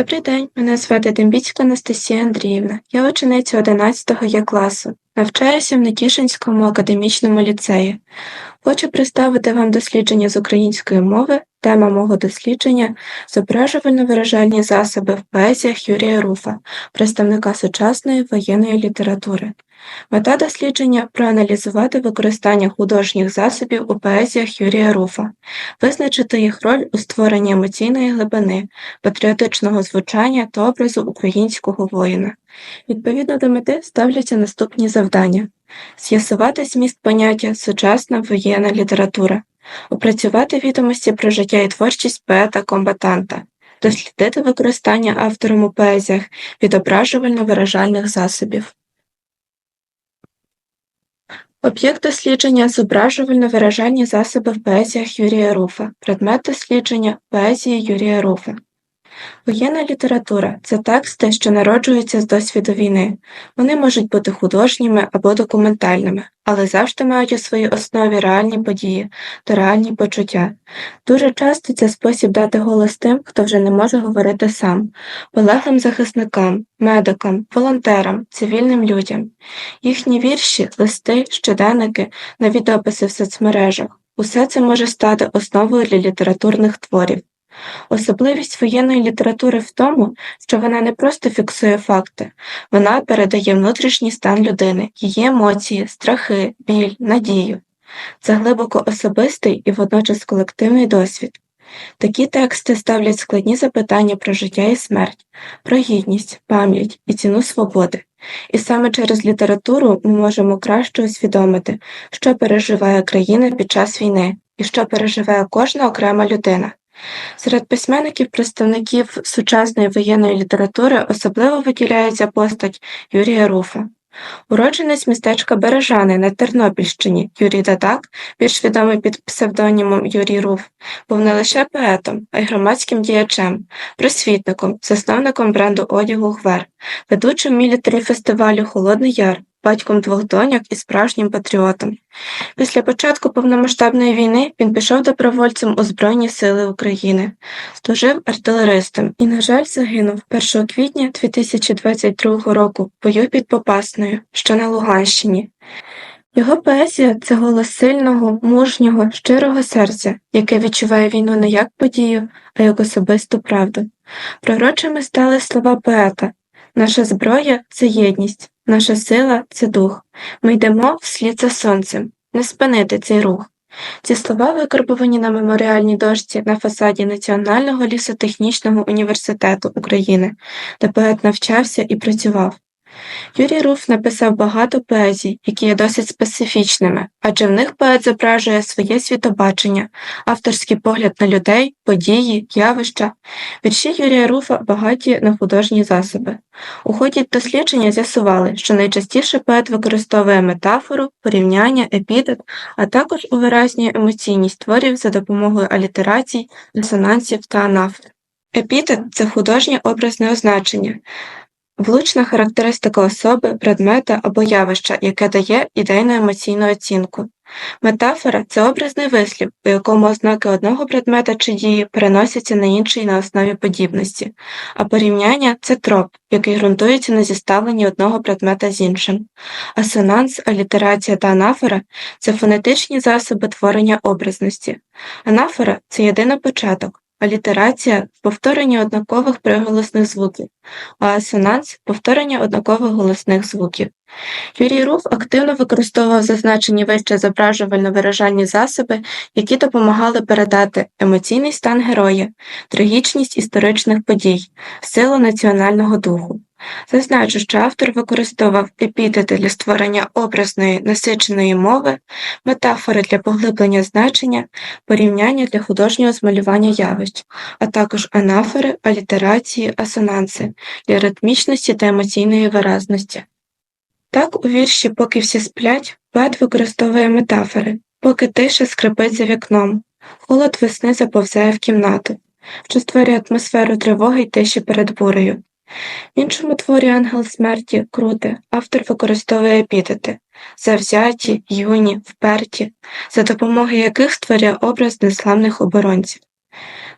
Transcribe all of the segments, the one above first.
Добрий день, мене звати Дембіцька Анастасія Андріївна. Я учениця 11 Є класу. Навчаюся в Нетішинському академічному ліцеї. Хочу представити вам дослідження з української мови. Тема мого дослідження зображувально-виражальні засоби в поезіях Юрія Руфа, представника сучасної воєнної літератури. Мета дослідження проаналізувати використання художніх засобів у поезіях Юрія Руфа, визначити їх роль у створенні емоційної глибини, патріотичного звучання та образу українського воїна. Відповідно до мети ставляться наступні завдання: з'ясувати зміст поняття сучасна воєнна література, опрацювати відомості про життя і творчість поета-комбатанта, дослідити використання автором у поезіях відображувально-виражальних засобів. Об'єкт дослідження зображувально-виражальні засоби в поезіях Юрія Руфа, предмет дослідження поезії Юрія Руфа. Воєнна література це тексти, що народжуються з досвіду війни. Вони можуть бути художніми або документальними, але завжди мають у своїй основі реальні події та реальні почуття. Дуже часто це спосіб дати голос тим, хто вже не може говорити сам, полеглим захисникам, медикам, волонтерам, цивільним людям. Їхні вірші, листи, щоденники, навідописи в соцмережах. Усе це може стати основою для літературних творів. Особливість воєнної літератури в тому, що вона не просто фіксує факти, вона передає внутрішній стан людини, її емоції, страхи, біль, надію. Це глибоко особистий і водночас колективний досвід. Такі тексти ставлять складні запитання про життя і смерть, про гідність, пам'ять і ціну свободи. І саме через літературу ми можемо краще усвідомити, що переживає країна під час війни і що переживає кожна окрема людина. Серед письменників-представників сучасної воєнної літератури особливо виділяється постать Юрія Руфа. Уродженець містечка Бережани на Тернопільщині Юрій Дадак, більш відомий під псевдонімом Юрій Руф, був не лише поетом, а й громадським діячем, просвітником, засновником бренду одягу Гвер, ведучим мілітарі фестивалю Холодний Яр, батьком двох доньок і справжнім патріотом. Після початку повномасштабної війни він пішов добровольцем у Збройні Сили України, служив артилеристом і, на жаль, загинув 1 квітня 2022 року в бою під Попасною, що на Луганщині. Його поезія це голос сильного, мужнього, щирого серця, яке відчуває війну не як подію, а як особисту правду. Пророчими стали слова поета Наша зброя це єдність, наша сила це дух. Ми йдемо вслід за сонцем, не спинити цей рух. Ці слова викарбовані на меморіальній дошці на фасаді Національного лісотехнічного університету України, де поет навчався і працював. Юрій Руф написав багато поезій, які є досить специфічними, адже в них поет зображує своє світобачення, авторський погляд на людей, події, явища. Вірші Юрія Руфа багаті на художні засоби. У ході дослідження з'ясували, що найчастіше поет використовує метафору, порівняння, епітет, а також увиразнює емоційність творів за допомогою алітерацій, дисонансів та анафор. Епітет це художнє образне означення, Влучна характеристика особи, предмета або явища, яке дає ідейно-емоційну оцінку. Метафора це образний вислів, у якому ознаки одного предмета чи дії переносяться на інший на основі подібності, а порівняння це троп, який ґрунтується на зіставленні одного предмета з іншим. Асонанс, алітерація та анафора це фонетичні засоби творення образності. Анафора це єдиний початок. Алітерація повторення однакових приголосних звуків, а асонанс повторення однакових голосних звуків. Юрій Руф активно використовував зазначені вище зображувально-виражальні засоби, які допомагали передати емоційний стан героя, трагічність історичних подій, силу національного духу. Зазначу, що автор використовував епітети для створення образної насиченої мови, метафори для поглиблення значення, порівняння для художнього змалювання явищ, а також анафори, алітерації, асонанси для ритмічності та емоційної виразності. Так, у вірші Поки всі сплять поет використовує метафори, поки тиша скрипить за вікном, холод весни заповзає в кімнату, що створює атмосферу тривоги й тиші перед бурею. В іншому творі Ангел смерті Крути автор використовує епітети завзяті, юні, вперті, за допомогою яких створює образ неславних оборонців.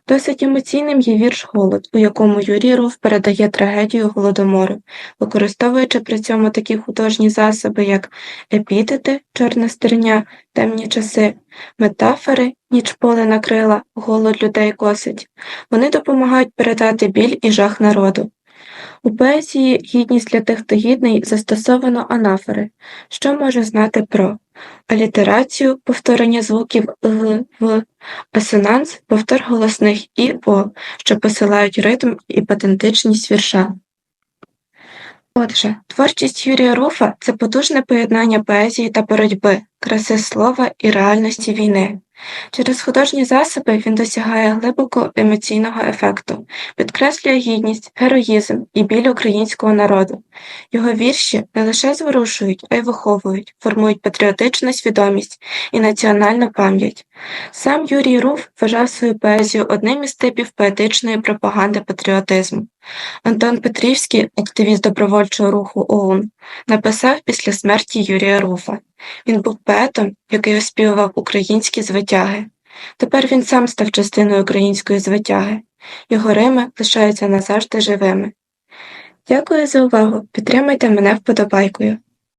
Досить емоційним є вірш Голод, у якому Юрій Руф передає трагедію голодомору, використовуючи при цьому такі художні засоби, як епітети, чорна стерня, темні часи, метафори, ніч поле накрила, голод людей косить. Вони допомагають передати біль і жах народу. У поезії «Гідність для тих, хто гідний» застосовано анафори, що може знати про алітерацію – повторення звуків «г», «в», асонанс – повтор голосних «і», «о», що посилають ритм і патентичність вірша. Отже, творчість Юрія Руфа – це потужне поєднання поезії та боротьби, краси слова і реальності війни. Через художні засоби він досягає глибоко емоційного ефекту, підкреслює гідність, героїзм і біль українського народу. Його вірші не лише зворушують, а й виховують, формують патріотичну свідомість і національну пам'ять. Сам Юрій Руф вважав свою поезію одним із типів поетичної пропаганди патріотизму. Антон Петрівський, активіст добровольчого руху ОУН, написав після смерті Юрія Руфа. Він був поетом, який оспівував українські звитяги. Тепер він сам став частиною української звитяги. Його рими лишаються назавжди живими. Дякую за увагу. Підтримайте мене вподобайкою.